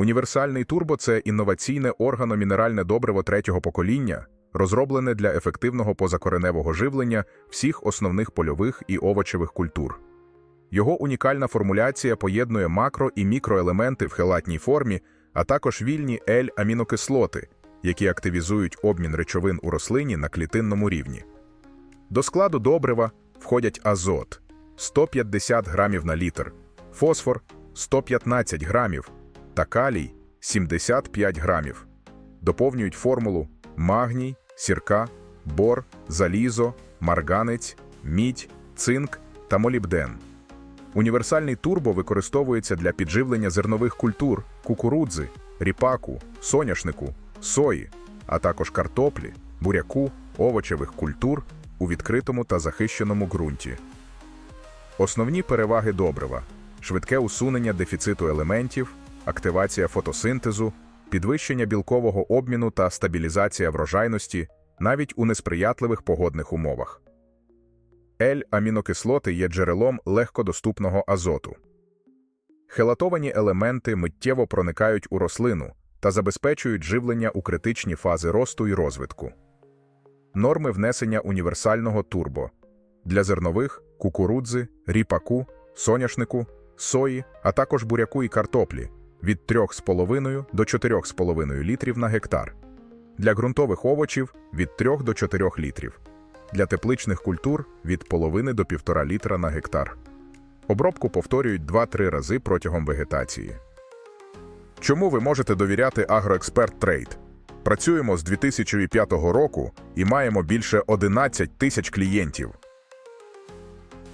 Універсальний турбо це інноваційне органомінеральне добриво третього покоління, розроблене для ефективного позакореневого живлення всіх основних польових і овочевих культур. Його унікальна формуляція поєднує макро і мікроелементи в хелатній формі, а також вільні L-амінокислоти, які активізують обмін речовин у рослині на клітинному рівні. До складу добрива входять азот 150 грамів на літр, фосфор 115 грамів та калій 75 грамів. Доповнюють формулу магній, сірка, бор, залізо, марганець, мідь, цинк та молібден. Універсальний турбо використовується для підживлення зернових культур, кукурудзи, ріпаку, соняшнику, сої, а також картоплі, буряку, овочевих культур у відкритому та захищеному ґрунті. Основні переваги добрива швидке усунення дефіциту елементів, активація фотосинтезу, підвищення білкового обміну та стабілізація врожайності навіть у несприятливих погодних умовах. L-амінокислоти є джерелом легкодоступного азоту. Хелатовані елементи миттєво проникають у рослину та забезпечують живлення у критичні фази росту і розвитку. Норми внесення універсального турбо для зернових, кукурудзи, ріпаку, соняшнику, сої, а також буряку і картоплі від 3,5 до 4,5 літрів на гектар. Для ґрунтових овочів від 3 до 4 літрів. Для тепличних культур від половини до 1,5 літра на гектар. Обробку повторюють 2-3 рази протягом вегетації. Чому ви можете довіряти Агроексперт Трейд? Працюємо з 2005 року і маємо більше 11 тисяч клієнтів.